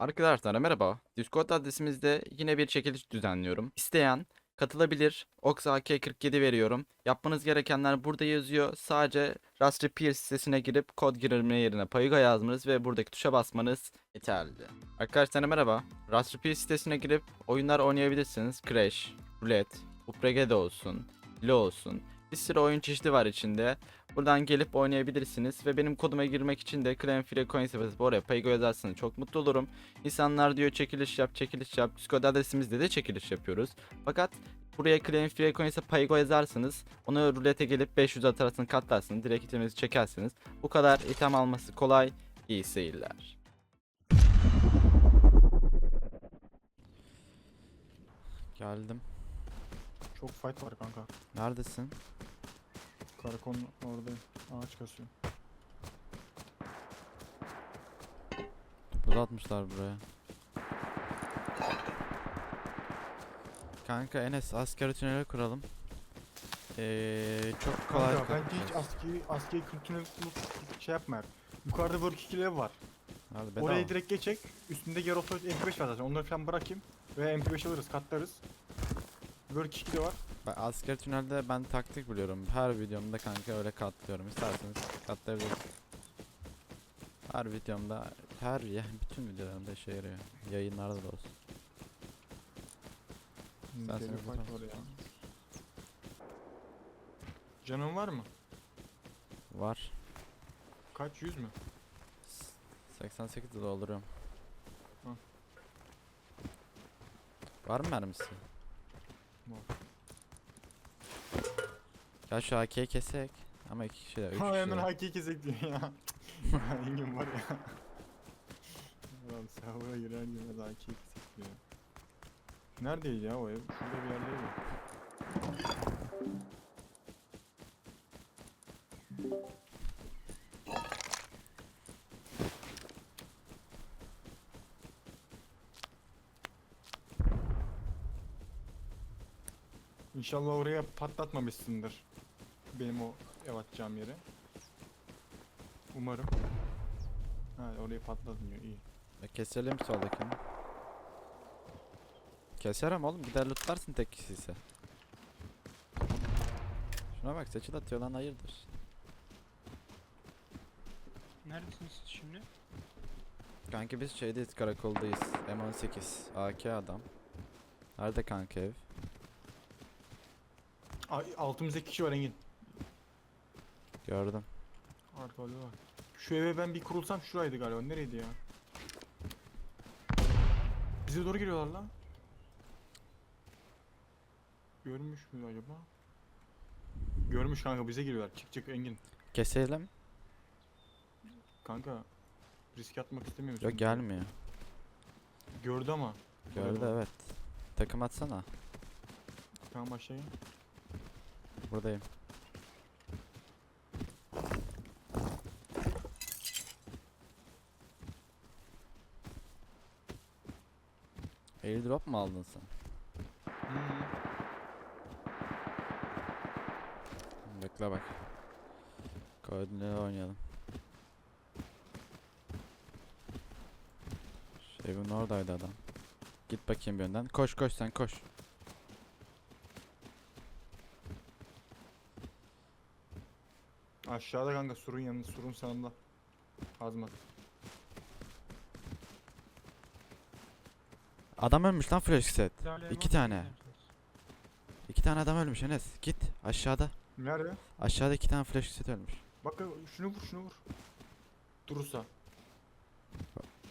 Arkadaşlar merhaba. Discord adresimizde yine bir çekiliş düzenliyorum. İsteyen katılabilir. Ox AK47 veriyorum. Yapmanız gerekenler burada yazıyor. Sadece Raspberry Pi sitesine girip kod girme yerine Payıga yazmanız ve buradaki tuşa basmanız yeterli. Arkadaşlar merhaba. Raspberry Pi sitesine girip oyunlar oynayabilirsiniz. Crash, Roulette, Upregede olsun, Lo olsun. Bir sürü oyun çeşidi var içinde. Buradan gelip oynayabilirsiniz ve benim koduma girmek için de Claim Free Coins basıp oraya Paygo yazarsanız çok mutlu olurum. İnsanlar diyor çekiliş yap, çekiliş yap. Discord adresimizde de çekiliş yapıyoruz. Fakat buraya Claim Free Coins'e Paygo yazarsınız. Onu rulete gelip 500 atarsın katlarsın. Direkt iteminizi çekersiniz. Bu kadar item alması kolay. İyi seyirler. Geldim. Çok fight var kanka. Neredesin? Karakolun oradayım. Ağaç kasıyor. Buz atmışlar buraya. Kanka Enes asker tüneli kuralım. Ee, çok kolay Kanka bence hiç kapatacağız. askeri, askeri kültürünü şey yapma. yap. Yukarıda work 2 level var. Hadi bedava. Oraya direkt geçecek. Üstünde Gerotoid MP5 var zaten. Onları falan bırakayım. Ve MP5 alırız, katlarız. Work 2 de var. Asker tünelde ben taktik biliyorum. Her videomda kanka öyle katlıyorum. İsterseniz katlayabilirsiniz. Her videomda, her ya bütün videolarımda işe yarıyor. Yayınlarda da olsun. Hmm, tutar var ya. Canın var mı? Var. Kaç? 100 mü? 88 de dolduruyorum. Hı. Var mı mermisi? Var. Ya şu AK'yi kesek. Ama iki kişi de, üç Ha kişi hemen de. kesek diyor ya. Engin var ya. Ulan sahura girer girmez haki kesek diyor. Neredeydi ya o ev? Şurada bir yerdeydi. İnşallah oraya patlatmamışsındır. Benim o ev atacağım yere. Umarım. Ha orayı patlatmıyor iyi. E, Keselim soldakini. Keserim oğlum gider lootlarsın tek kişiyse. Şuna bak seçil atıyor lan hayırdır. Neredesiniz şimdi? Kanki biz şeydeyiz karakoldayız. M18 AK adam. Nerede kanka ev? Ay, altımızda iki kişi var Engin. Gördüm. Arkalı var. Şu eve ben bir kurulsam şuraydı galiba. Nereydi ya? Bize doğru geliyorlar lan. Görmüş mü acaba? Görmüş kanka bize geliyorlar. Çık çık Engin. Keselim. Kanka risk atmak istemiyorum. Yok gelmiyor. Gördü ama. Gördü Oraya bak. evet. Takım atsana. Tamam aşağıya. Buradayım. Airdrop mu aldın sen? Hmm. Bekle bak. Koordineli oynayalım. Şey bunun oradaydı adam. Git bakayım bir önden. Koş koş sen koş. Aşağıda kanka surun yanında surun sağında. Hazmat. Adam ölmüş lan flash set. İki tane. İki tane adam ölmüş Enes. Git aşağıda. Nerede? Aşağıda iki tane flash set ölmüş. Bak şunu vur şunu vur. Durursa.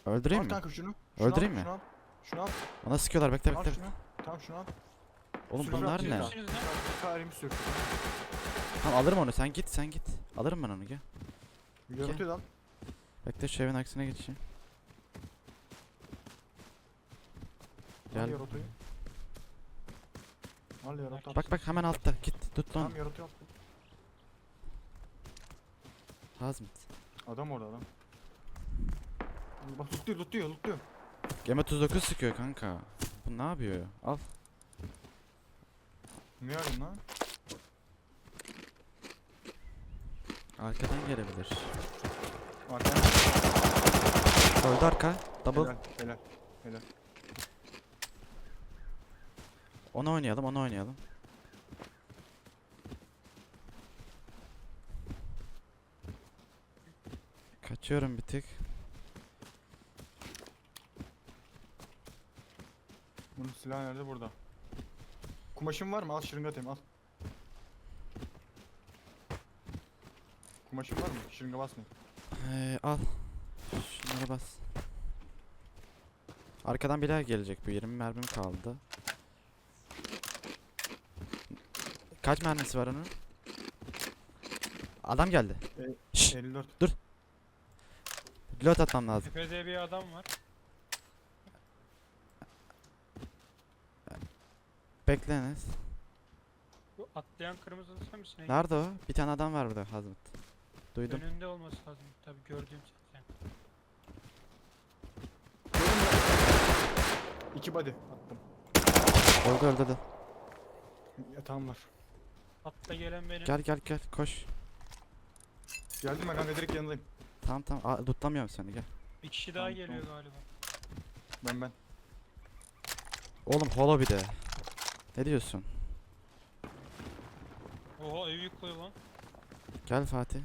Öldüreyim al mi? kanka şunu. Şunu Öldüreyim al, mi? Şunu al. Şunu al. Ona sıkıyorlar bekle Al bekle. şunu. Tamam şunu al. Oğlum Sürü bunlar ne? lan? Tarihimi sür. Tamam alırım onu sen git sen git. Alırım ben onu gel. Yaratıyor al. Bekle şu evin aksine geçeyim. Al Gel. yaratıyor. Al yaratıyor. Bak bak hemen altta git tut lan. Tamam yaratıyor. Hazmet. Adam orada adam. Bak tutuyor tutuyor tutuyor. Geme 39 sıkıyor kanka. Bu ne yapıyor? Al. Ne yarın lan? Arkadan gelebilir. Arkadan. Öldü arka. Double. Helal helal. Helal. Onu oynayalım, onu oynayalım. Kaçıyorum bir tık. Bunun silahı nerede? Burada. Kumaşın var mı? Al şırınga atayım al. Kumaşın var mı? Şırınga basmayın. Ee, al. Şunları bas. Arkadan biri gelecek bu 20 mermim kaldı. Kaç mermisi var onun? Adam geldi. E, Şşş, 54. reload atmam lazım. Tepede bir adam var. Bekle Enes. Bu atlayan kırmızı sen misin? Ege? Nerede o? Bir tane adam var burada Hazmet. Duydum. Önünde olması lazım. Tabii gördüğüm sen. İki body attım. Öldü öldü öldü. Yatağım var. Atla gelen benim. Gel gel gel koş. Geldim ben kanka direkt yanındayım. Tamam tamam. Aa, lootlamıyorum seni gel. Bir kişi daha Tamam, geliyor galiba. Ben ben. Oğlum holo bir de. Ne diyorsun? Oha ev yıkılıyor lan. Gel Fatih.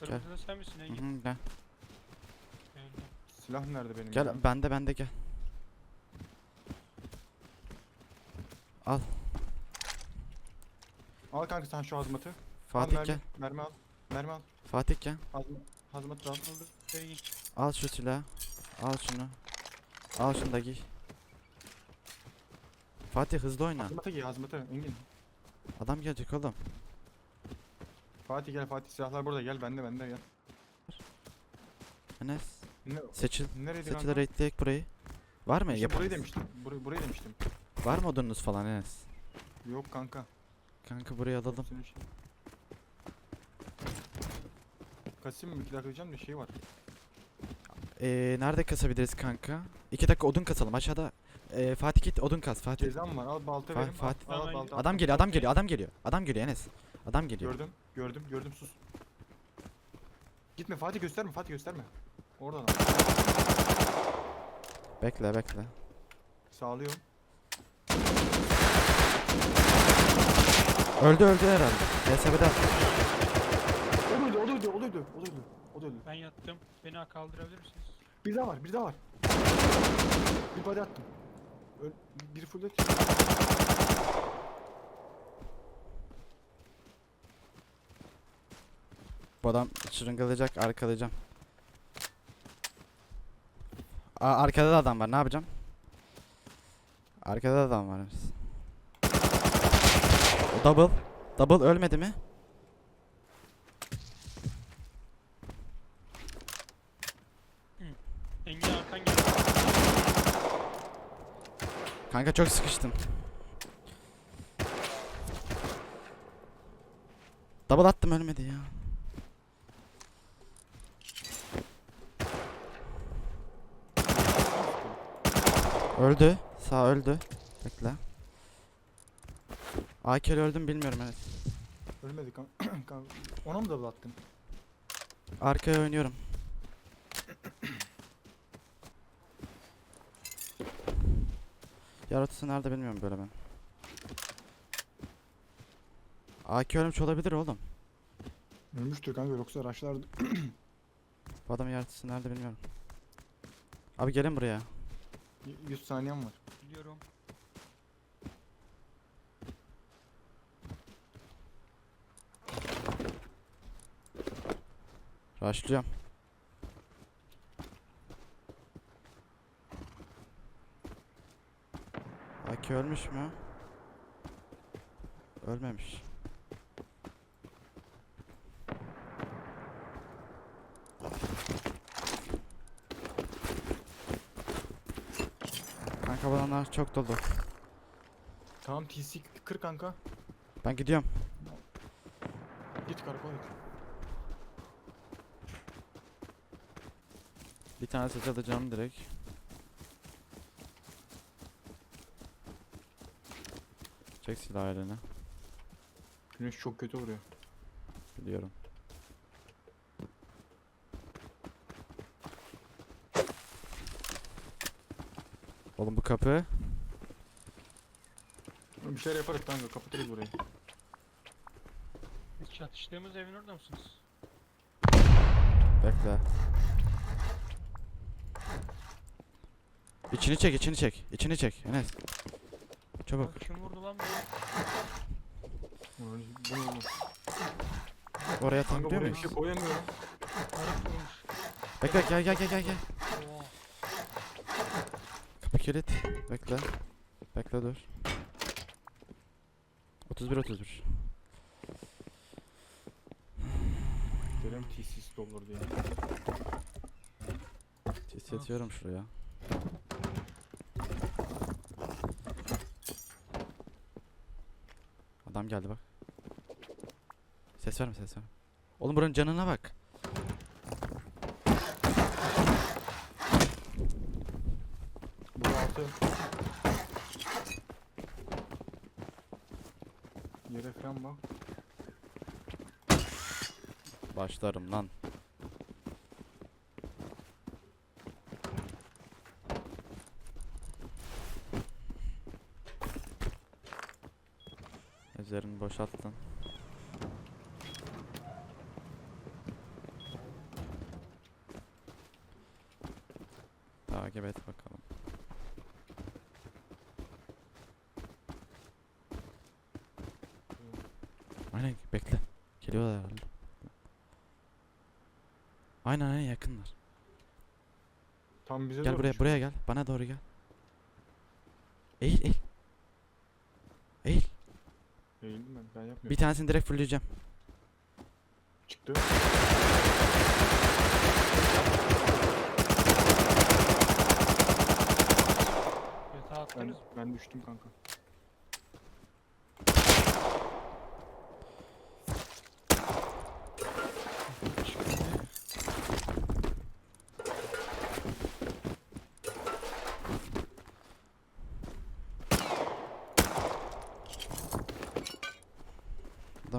Kırmızı da sen misin Hı Ege? hı, gel. Öldü. Silah nerede benim? Gel ya? bende bende gel. Al Al kanka sen şu hazmatı. al Fatih mermi, gel. Mermi al. Mermi al. Fatih gel. Hazmat, hazmatı al. Ege. Al şu silahı. Al şunu. Al şunu da giy. Fatih hızlı oyna. Hazmatı giy hazmatı. Engin. Adam gelecek oğlum. Fatih gel Fatih silahlar burada gel bende bende gel. Enes. Ne, Seçil. nereydi Seçil raidleyek burayı. Var mı? İşte Yaparız. burayı demiştim. Burayı, burayı demiştim. Var mı odununuz falan Enes? Yok kanka. Kanka burayı alalım. Senin şey. Kasım mı? Dakika diyeceğim de şey var. Ee, nerede kasabiliriz kanka? İki dakika odun kasalım. Aşağıda ee, Fatih git odun kas Fatih. Cezam var. Al balta Fa- verim. Al, Fatih- al, al balta. Adam geliyor, adam geliyor, adam geliyor. Adam geliyor Enes. Adam geliyor. Gördüm, gördüm, gördüm sus. Gitme Fatih gösterme, Fatih gösterme. Orada lan. Bekle, bekle. Sağlıyorum. Öldü öldü herhalde. DSB'de. O da öldü, o da öldü, o da öldü, o da öldü. O da öldü. Ben yattım. Beni kaldırabilir misiniz? Bir daha var, bir daha var. Bir body attım. Öl bir full et. Bu adam şırıngalayacak, arkalayacağım. Aa, arkada da adam var, ne yapacağım? Arkada da adam var. Double. Double ölmedi mi? Engin arkan geliyor. Kanka çok sıkıştım. Double attım ölmedi ya. Öldü. Sağ öldü. Bekle. Akel öldüm bilmiyorum evet. Ölmedi kan. kan- Ona mı double attın? Arkaya oynuyorum. Yaratısı nerede bilmiyorum böyle ben. AK ölmüş olabilir oğlum. Ölmüştür kanka yoksa araçlardı. Bu adamın yaratısı nerede bilmiyorum. Abi gelin buraya. 100 saniyem var. Biliyorum. Rushlıyorum. AK ölmüş mü? Ölmemiş. Kanka adamlar çok dolu. Tamam TC kır kanka. Ben gidiyorum. Git karakola git. Bir tane set alacağım direkt. Çek silah eline. Güneş çok kötü vuruyor. Biliyorum. Oğlum bu kapı. Bir şeyler yaparız kanka kapatırız burayı. Biz çatıştığımız evin orada mısınız? Bekle. İçini çek, içini çek. içini çek Enes. Çabuk. Kim vurdu lan beni? Ulan Bu ne oğlum? Oraya Kanka buraya bir muyuz? şey koyamıyorum. Vurmuş. Bekle gel gel gel gel gel. Oha. Kapı kilit. Bekle. Bekle dur. 31 31. Dedim TCS dolur diye. Ses yatıyorum şuraya. Adam geldi bak. Ses verme ses verme. Oğlum buranın canına bak. Bu altı. Yere falan bak. Başlarım lan. Üzerini boşalttın. Takip et bakalım. Aynen bekle. Geliyorlar herhalde. Aynen aynen yakınlar. Tam bize Gel doğru buraya çıkıyor. buraya gel. Bana doğru gel. Eğil eğil. Eğil. Eğildim ben. Ben yapmıyorum. Bir tanesini direkt fullleyeceğim. Çıktı. Yatağa Ben, attınız mı? ben düştüm kanka.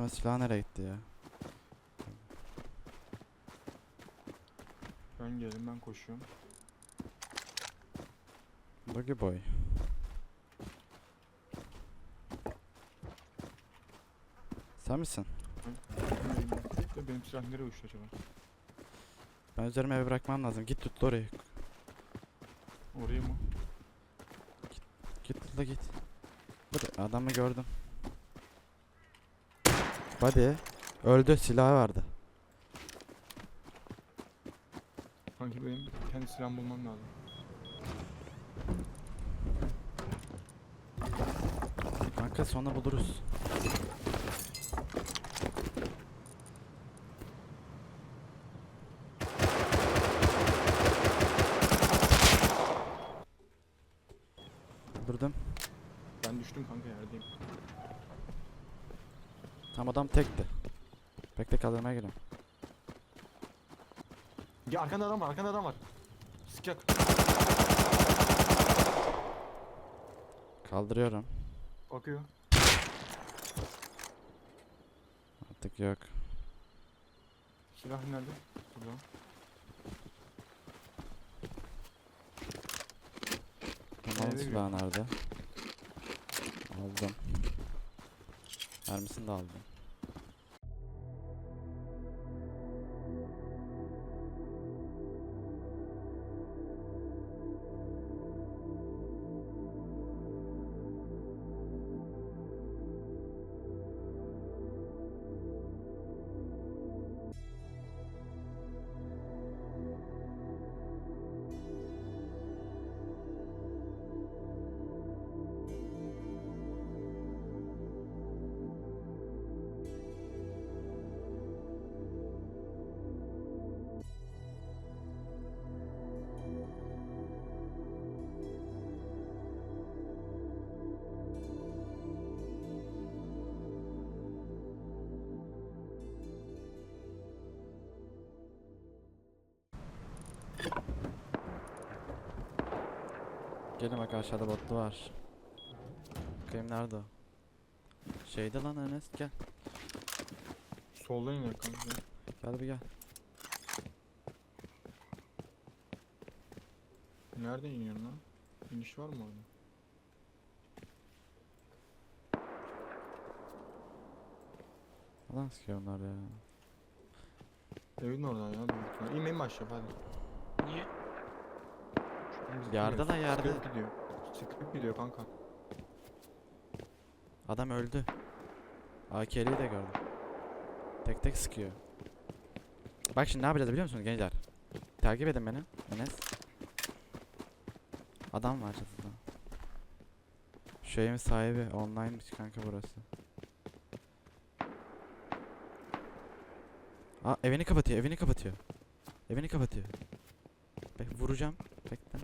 Adamın silahı nereye gitti ya? Ben geldim ben koşuyorum. Buggy boy. Sen misin? Benim silah nereye uçtu acaba? Ben üzerime eve bırakmam lazım. Git tut orayı. Oraya mı? Git burada git. Burada adamı gördüm. Hadi. Öldü. Silahı vardı. Kanki benim kendi silahımı bulmam lazım. Kanka sonra buluruz. Durdum. Ben düştüm kanka yerdeyim. Tam adam tekti. Bekle kaldırmaya geliyorum. Ya arkanda adam var arkanda adam var. Sıkak. Kaldırıyorum. Bakıyor. Artık yok. Silah nerede? Burada. Tamam Nerede silahı nerede? Aldım. Mermisini de aldım. Gelin bak aşağıda botlu var. Bakayım nerede o? Şeyde lan Enes gel. Soldan iniyor kanka. Gel bir gel. Nereden iniyorsun lan? İniş var mı orada? Adam sıkıyor onlar ya. Evin oradan ya. İnmeyin aşağı hadi. Niye? Biz Yerde gidiyoruz. lan, yerde. Sıkıp gidiyor. Sıkıp gidiyor kanka. Adam öldü. AK'liyi de gördüm. Tek tek sıkıyor. Bak şimdi ne yapacağız biliyor musunuz gençler? Takip edin beni. Enes. Adam var çatıda. Şu evin sahibi online'mış kanka burası. Aa evini kapatıyor, evini kapatıyor. Evini kapatıyor. Bek vuracağım. Bekle.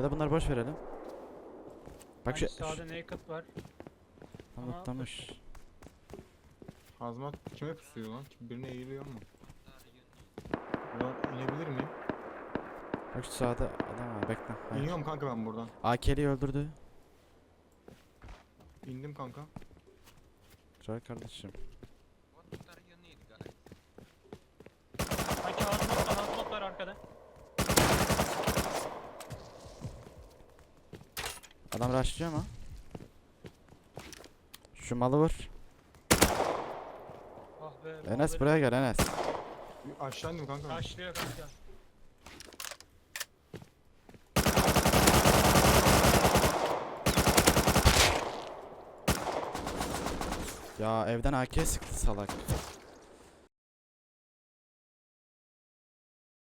Ya da bunları boş verelim. Bak şu, Bence sağda naked var. Tam ama- atlamış. Hazmat kime pusuyor lan? Kim birine eğiliyor mu? Buradan inebilir miyim? Bak şu sağda adam var. Bekle. Hayır. İniyorum kanka ben buradan. AK'liyi öldürdü. İndim kanka. Güzel kardeşim. Sanki hazmat var, hazmat var arkada. Adam rushlıyor mu? Şu malı vur. Ah be. Enes buraya gel Enes. Aşağı indim kanka. Taşlıyor kanka. Ya evden AK sıktı salak.